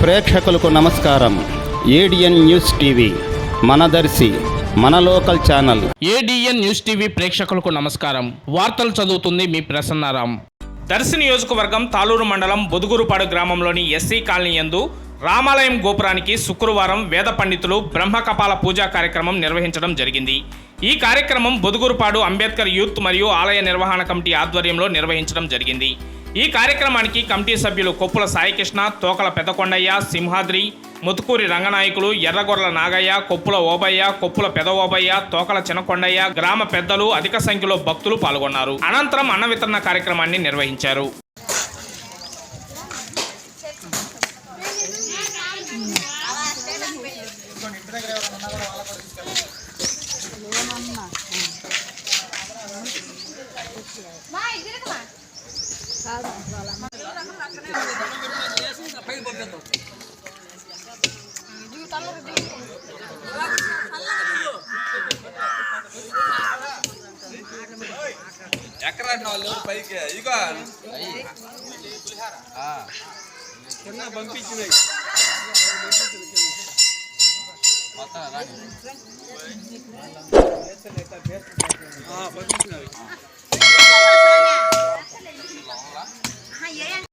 ప్రేక్షకులకు నమస్కారం. ADN news TV Manadarshi మన local channel. ADN news TV ప్రేక్షకులకు నమస్కారం. వార్తలు చదువుతుంది మీ ప్రసన్నారాం. దర్శి నియోజకవర్గం తాలూరు మండలం బొదుగురుపాడు గ్రామంలోని ఎస్సీ కాలనీ యందు రామాలయం గోపురానికి శుక్రవారం వేద పండితులు బ్రహ్మకపాల పూజా కార్యక్రమం నిర్వహించడం జరిగింది. ఈ కార్యక్రమం బొదుగురుపాడు అంబేద్కర్ యూత్ మరియు ఆలయ నిర్వహణ కమిటీ ఆధ్వర్యంలో నిర్వహించడం జరిగింది. ఈ కార్యక్రమానికి కమిటీ సభ్యులు కొప్పుల సాయికృష్ణ తోకల పెదకొండయ్య సింహాద్రి ముతుకూరి రంగనాయకులు ఎర్రగొర్ల నాగయ్య కొప్పుల ఓబయ్య కొప్పుల పెద ఓబయ్య తోకల చినకొండయ్య గ్రామ పెద్దలు అధిక సంఖ్యలో భక్తులు పాల్గొన్నారు. అనంతరం అన్న వితరణ కార్యక్రమాన్ని నిర్వహించారు. ఎక్కడ వాళ్ళు పైకి ఇగో కింద పంపించినాయి పంపించినవి